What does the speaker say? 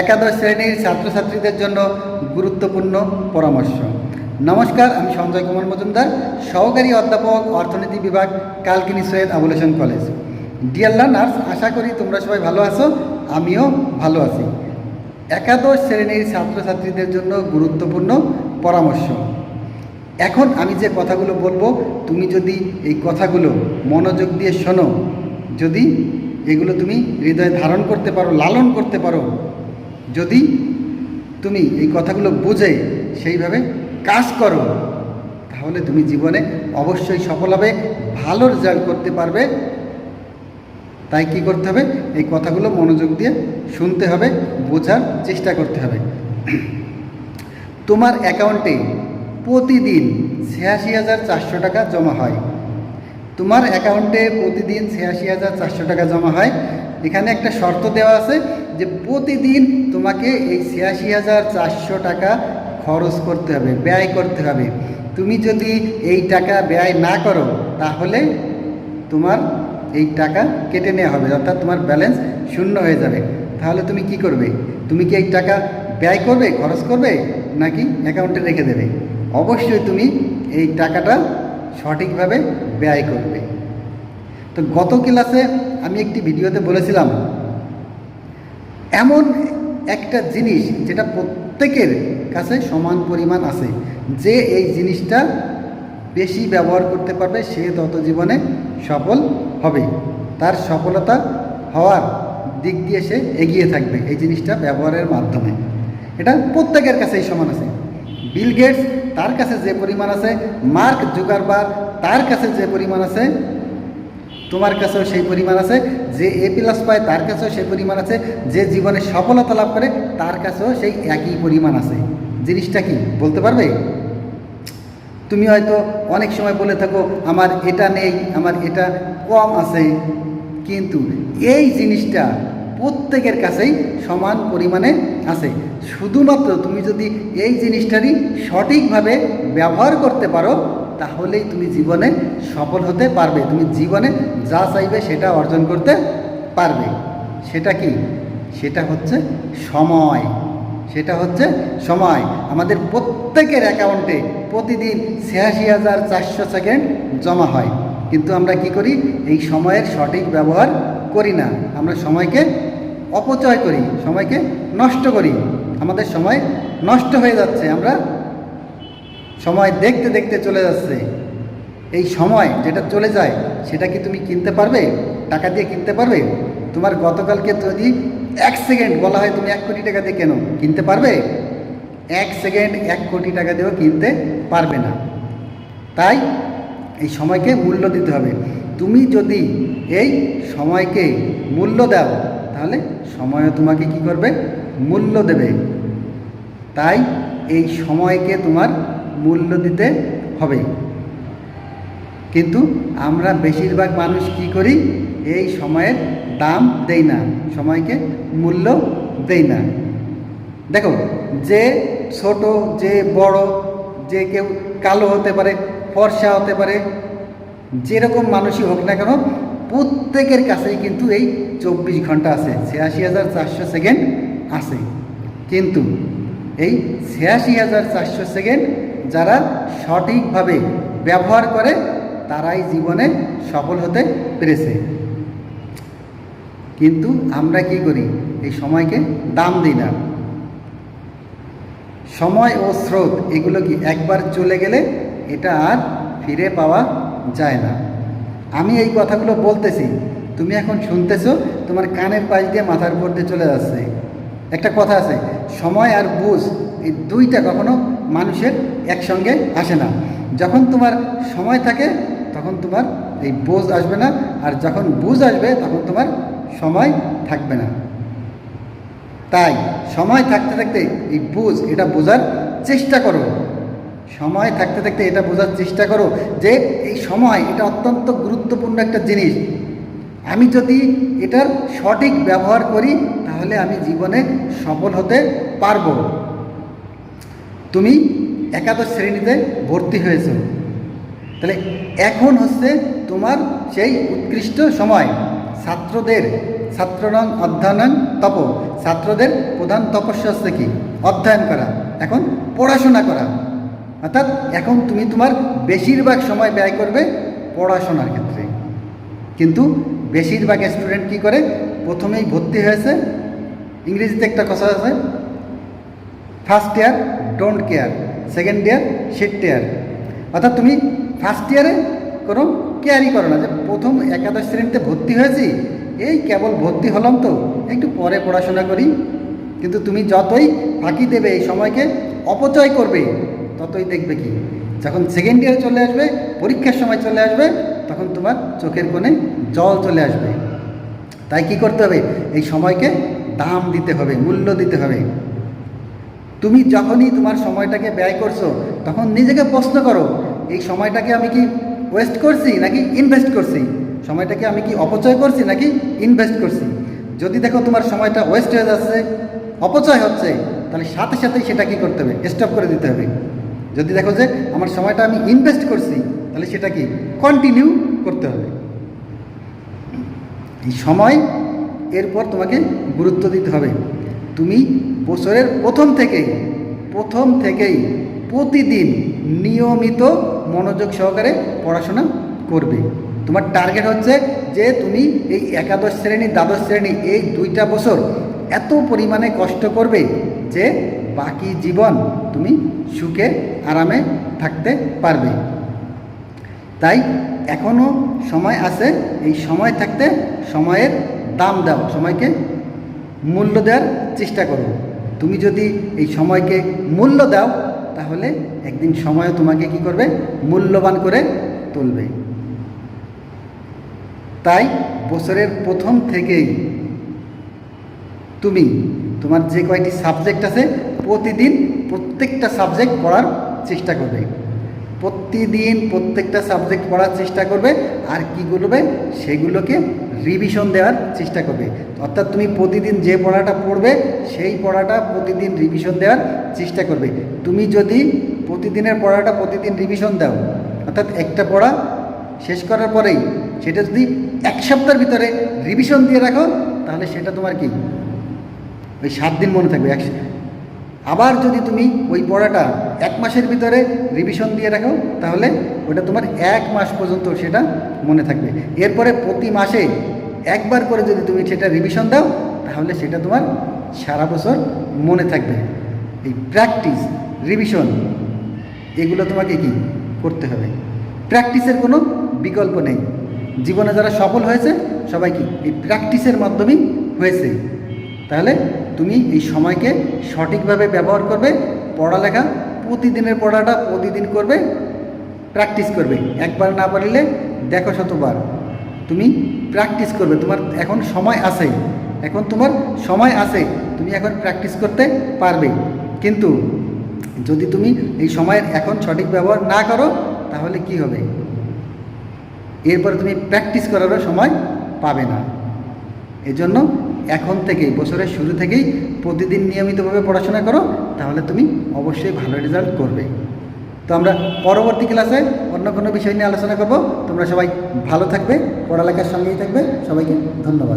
একাদশ শ্রেণির ছাত্রছাত্রীদের জন্য গুরুত্বপূর্ণ পরামর্শ। নমস্কার, আমি সঞ্জয় কুমার মজুমদার, সহকারী অধ্যাপক, অর্থনীতি বিভাগ, Kalkini Syed Abul Hossain college. Dear learners আশা করি তোমরা সবাই ভালো আছো, আমিও ভালো আছি। একাদশ শ্রেণির ছাত্রছাত্রীদের জন্য গুরুত্বপূর্ণ পরামর্শ। এখন আমি যে কথাগুলো বলব, তুমি যদি এই কথাগুলো মনোযোগ দিয়ে শোনো, যদি এগুলো তুমি হৃদয়ে ধারণ করতে পারো, লালন করতে পারো যদি তুমি এই কথাগুলো বুঝে সেইভাবে কাজ করো, তাহলে তুমি জীবনে অবশ্যই সফল হবে, ভালো রেজাল্ট করতে পারবে। তাই কি করতে হবে? এই কথাগুলো মনোযোগ দিয়ে শুনতে হবে, বোঝার চেষ্টা করতে হবে। তোমার অ্যাকাউন্টে প্রতিদিন ছিয়াশি হাজার চারশো টাকা জমা হয়। তোমার অ্যাকাউন্টে প্রতিদিন ছিয়াশি হাজার চারশো টাকা জমা হয়। এখানে একটা শর্ত দেওয়া আছে যে প্রতিদিন তোমাকে এই ছিয়াশি হাজার চারশো টাকা খরচ করতে হবে, ব্যয় করতে হবে। তুমি যদি এই টাকা ব্যয় না করো, তাহলে তোমার এই টাকা কেটে নেওয়া হবে, অর্থাৎ তোমার ব্যালেন্স শূন্য হয়ে যাবে। তাহলে তুমি কি করবে? তুমি কি এই টাকা ব্যয় করবে, খরচ করবে, নাকি অ্যাকাউন্টে রেখে দেবে? অবশ্যই তুমি এই টাকাটা সঠিকভাবে ব্যয় করবে। তো গত ক্লাসে আমি একটি ভিডিওতে বলেছিলাম এমন একটা জিনিস যেটা প্রত্যেকের কাছে সমান পরিমাণ আছে। যে এই জিনিসটা বেশি ব্যবহার করতে পারবে, সে তত জীবনে সফল হবে। তার সফলতা হওয়ার দিক দিয়ে সে এগিয়ে থাকবে এই জিনিসটা ব্যবহারের মাধ্যমে। এটা প্রত্যেকের কাছেই সমান আছে। বিল গেটস তার কাছে যে পরিমাণ আছে, মার্ক জুগারবার তার কাছে যে পরিমাণ আছে, তোমার কাছেও সেই পরিমাণ আছে। যে এ প্লাস পায় তার কাছেও সেই পরিমাণ আছে, যে জীবনে সফলতা লাভ করে তার কাছেও সেই একই পরিমাণ আছে। জিনিসটা কি? বলতে পারবে? তুমি হয়তো অনেক সময় বলে থাকো, আমার এটা নেই, আমার এটা কম আছে। কিন্তু এই জিনিসটা প্রত্যেকের কাছেই সমান পরিমাণে আছে। শুধুমাত্র তুমি যদি এই জিনিসটারই সঠিকভাবে ব্যবহার করতে পারো তাহলেই তুমি জীবনে সফল হতে পারবে। তুমি জীবনে যা চাইবে সেটা অর্জন করতে পারবে। সেটা কি? সেটা হচ্ছে সময়। সেটা হচ্ছে সময়। আমাদের প্রত্যেকের অ্যাকাউন্টে প্রতিদিন ছিয়াশি হাজার চারশো সেকেন্ড জমা হয়। কিন্তু আমরা কি করি? এই সময়ের সঠিক ব্যবহার করি না। আমরা সময়কে অপচয় করি, সময়কে নষ্ট করি। আমাদের সময় নষ্ট হয়ে যাচ্ছে। আমরা সময় দেখতে দেখতে চলে যাচ্ছে। এই সময় যেটা চলে যায়, সেটা কি তুমি কিনতে পারবে? টাকা দিয়ে কিনতে পারবে? তোমার গতকালকে যদি এক সেকেন্ড বলা হয় তুমি এক কোটি টাকা দিয়ে কেন, কিনতে পারবে? এক সেকেন্ড এক কোটি টাকা দিয়েও কিনতে পারবে না। তাই এই সময়কে মূল্য দিতে হবে। তুমি যদি এই সময়কে মূল্য দাও, তাহলে সময়ও তোমাকে কি করবে? মূল্য দেবে। তাই এই সময়কে তোমার মূল্য দিতে হবে। কিন্তু আমরা বেশিরভাগ মানুষ কি করি? এই সময়ের দাম দেই না, সময়কে মূল্য দেই না। দেখো, যে ছোট, যে বড়, যে কেউ কালো হতে পারে, ফর্সা হতে পারে, যেরকম মানুষই হোক না কেন, প্রত্যেকের কাছেই কিন্তু এই চব্বিশ ঘণ্টা আছে, ছিয়াশি হাজার চারশো সেকেন্ড আছে। কিন্তু এই ছিয়াশি হাজার চারশো সেকেন্ড যারা সঠিকভাবে ব্যবহার করে, তারাই জীবনে সফল হতে পেরেছে। কিন্তু আমরা কি করি? এই সময়কে দাম দিই না। সময় ও স্রোত, এগুলো কি একবার চলে গেলে এটা আর ফিরে পাওয়া যায় না। আমি এই কথাগুলো বলতেছি, তুমি এখন শুনতেছো, তোমার কানের পাশ দিয়ে মাথার উপর দিয়ে চলে যাচ্ছে। একটা কথা আছে, সময় আর বুঝ এই দুইটা কখনো মানুষের একসঙ্গে আসে না। যখন তোমার সময় থাকে, তখন তোমার এই বোঝ আসবে না, আর যখন বুঝ আসবে, তখন তোমার সময় থাকবে না। তাই সময় থাকতে থাকতে এই বুঝ, এটা বোঝার চেষ্টা করো। সময় থাকতে থাকতে এটা বোঝার চেষ্টা করো যে এই সময় এটা অত্যন্ত গুরুত্বপূর্ণ একটা জিনিস। আমি যদি এটার সঠিক ব্যবহার করি, তাহলে আমি জীবনে সফল হতে পারব। তুমি একাদশ শ্রেণীতে ভর্তি হয়েছো। তাহলে এখন হচ্ছে তোমার সেই উৎকৃষ্ট সময়। ছাত্রদের ছাত্ররং অধ্যয়নং তপ। ছাত্রদের প্রধান তপস্যা হচ্ছে কি? অধ্যয়ন করা। এখন পড়াশোনা করা। অর্থাৎ এখন তুমি তোমার বেশিরভাগ সময় ব্যয় করবে পড়াশোনার ক্ষেত্রে। কিন্তু বেশিরভাগ স্টুডেন্ট কি করে? প্রথমেই ভর্তি হয়েছে। ইংরেজিতে একটা কথা আছে first year don't care second year shit year অর্থাৎ তুমি ফার্স্ট ইয়ারে কোনো কেয়ারই করো না। যে প্রথম একাদশ শ্রেণীতে ভর্তি হয়েছি, এই কেবল ভর্তি হলাম তো, একটু পরে পড়াশোনা করি। কিন্তু তুমি যতই ফাঁকি দেবে এই সময়কে, অপচয় করবে, ততই দেখবে কি? যখন সেকেন্ড ইয়ারে চলে আসবে, পরীক্ষার সময় চলে আসবে তখন তোমার চোখের কোণে জল চলে আসবে। তাই কি করতে হবে? এই সময়কে দাম দিতে হবে, মূল্য দিতে হবে। তুমি যখনই তোমার সময়টাকে ব্যয় করছ, তখন নিজেকে প্রশ্ন করো, এই সময়টাকে আমি কি ওয়েস্ট করছি নাকি ইনভেস্ট করছি? সময়টাকে আমি কি অপচয় করছি নাকি ইনভেস্ট করছি? যদি দেখো তোমার সময়টা ওয়েস্ট হয়ে যাচ্ছে, অপচয় হচ্ছে, তাহলে সাথে সাথেই সেটা কি করতে হবে? স্টপ করে দিতে হবে। যদি দেখো যে আমার সময়টা আমি ইনভেস্ট করছি তাহলে সেটা কি? কন্টিনিউ করতে হবে। এই সময় এরপর তোমাকে গুরুত্ব দিতে হবে। তুমি বছরের প্রথম থেকেই প্রথম থেকেই প্রতিদিন নিয়মিত মনোযোগ সহকারে পড়াশোনা করবে। তোমার টার্গেট হচ্ছে যে তুমি এই একাদশ শ্রেণি, দ্বাদশ শ্রেণি এই দুইটা বছর এত পরিমাণে কষ্ট করবে যে বাকি জীবন তুমি সুখে, আরামে থাকতে পারবে। তাই এখনও সময় আছে এই সময় থাকতে সময়ের দাম দাও, সময়কে মূল্য দেওয়ার চেষ্টা করো। তুমি যদি এই সময়কে মূল্য দাও, তাহলে একদিন সময় তোমাকে কি করবে? মূল্যবান করে তুলবে। তাই বছরের প্রথম থেকেই তুমি, তোমার যে কয়টি সাবজেক্ট আছে, প্রতিদিন প্রত্যেকটা সাবজেক্ট পড়ার চেষ্টা করবে। প্রতিদিন প্রত্যেকটা সাবজেক্ট পড়ার চেষ্টা করবে, আর কী করবে? সেগুলোকে রিভিশন দেওয়ার চেষ্টা করবে। অর্থাৎ তুমি প্রতিদিন যে পড়াটা পড়বে, সেই পড়াটা প্রতিদিন রিভিশন দেওয়ার চেষ্টা করবে। তুমি যদি প্রতিদিনের পড়াটা প্রতিদিন রিভিশন দাও, অর্থাৎ একটা পড়া শেষ করার পরেই সেটা যদি এক সপ্তাহের ভিতরে রিভিশন দিয়ে রাখো, তাহলে সেটা তোমার কি? ওই সাত দিন মনে থাকবে, এক আবার যদি তুমি ওই পড়াটা এক মাসের ভিতরে রিভিশন দিয়ে রাখো, তাহলে ওটা তোমার এক মাস পর্যন্ত সেটা মনে থাকবে। এরপরে প্রতি মাসে একবার করে যদি তুমি সেটা রিভিশন দাও, তাহলে সেটা তোমার সারা বছর মনে থাকবে। এই প্র্যাকটিস রিভিশন এগুলো তোমাকে কি করতে হবে? প্র্যাকটিসের কোনো বিকল্প নেই। জীবনে যারা সফল হয়েছে, সবাই কি এই প্র্যাকটিসের মাধ্যমেই হয়েছে? তাহলে তুমি এই সময়কে সঠিকভাবে ব্যবহার করবে, পড়ালেখা প্রতিদিনের পড়াটা প্রতিদিন করবে প্র্যাকটিস করবে। একবার না পারলে দেখো শতবার, তুমি প্র্যাকটিস করবে। তোমার এখন সময় আছে, এখন তোমার সময় আছে, তুমি এখন প্র্যাকটিস করতে পারবে। কিন্তু যদি তুমি এই সময়ের এখন সঠিক ব্যবহার না করো, তাহলে কি হবে? এরপরে তুমি প্র্যাকটিস করারও সময় পাবে না। এজন্য এখন থেকেই, বছরের শুরু থেকেই প্রতিদিন নিয়মিতভাবে পড়াশোনা করো, তাহলে তুমি অবশ্যই ভালো রেজাল্ট করবে। তো আমরা পরবর্তী ক্লাসে অন্য কোনো বিষয় নিয়ে আলোচনা করব। তোমরা সবাই ভালো থাকবে, পড়ালেখার সঙ্গেই থাকবে। সবাইকে ধন্যবাদ।